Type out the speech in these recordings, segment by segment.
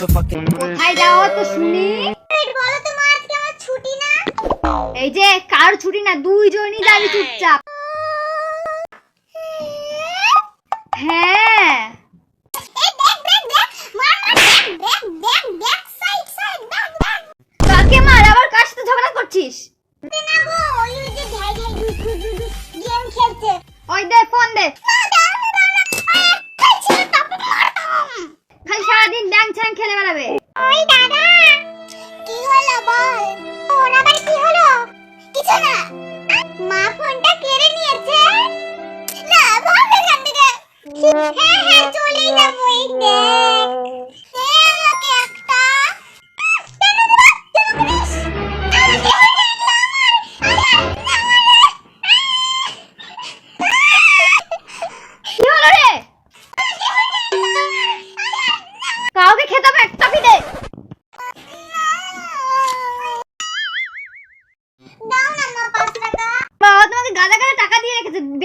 ভাই যাও তো শুনি। বলো তো মা আজকে আমার ছুটি না? এই যে কার ছুটি না দুইজনই যাবি চুপচাপ। হ্যাঁ। কাকে মার? আবার কার সাথে ঝগড়া করছিস? ওই দে ফোন দে। ওই দাদা। কি হলো বল? ওর আবার কি হলো? কিছু না। মা ফোনটা কেড়ে নিয়েছে। না ভাগ এখান থেকে।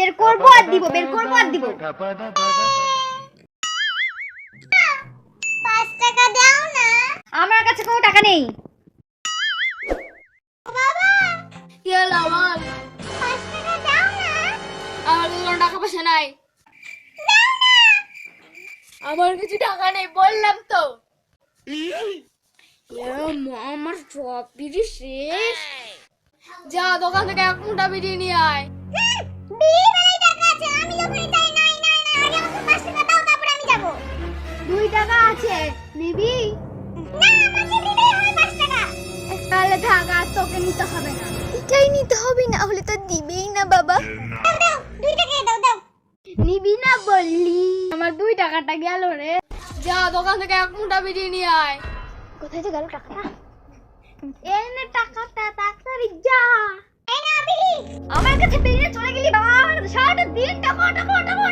বের করব আর দিব বের করব আর দিব। পাঁচ টাকা দাও না। আমার কাছে কোনো টাকা নেই। বাবা। কি হলো আমার? পাঁচ টাকা দাও না। আমার তো কোনো টাকা পয়সা নাই। আমার কিছু টাকা নেই বললাম তো। আমার সব বিড়ি শেষ। যা দোকান থেকে এক মুঠা বিড়ি নিয়ে আয়। বিয়ে টাকা আছে আমি যখনই চাই নাই নাই নাই আগে আমাকে পাঁচ টাকা দাও তারপর আমি যাব। দুই টাকা আছে নিবি? না আমাকে দিলেই হবে পাঁচ টাকা। তাহলে থাক আর তোকে নিতে হবে না। এটাই নিতে হবে না হলে তো দিবেই না বাবা। দাও দাও দুই টাকা দাও দাও। নিবি না বললি? আমার দুই টাকাটা গেল রে। যা দোকান থেকে এক মুঠা বিড়ি নিয়ে আয়। কোথায় যে গেল টাকা? এনে টাকাটা তাড়াতাড়ি যা। এই বিড়ি আমার কাছে বেরিয়ে চলে গেলি বাবা। আমার সারাটা দিন টাকা টাকা টাকা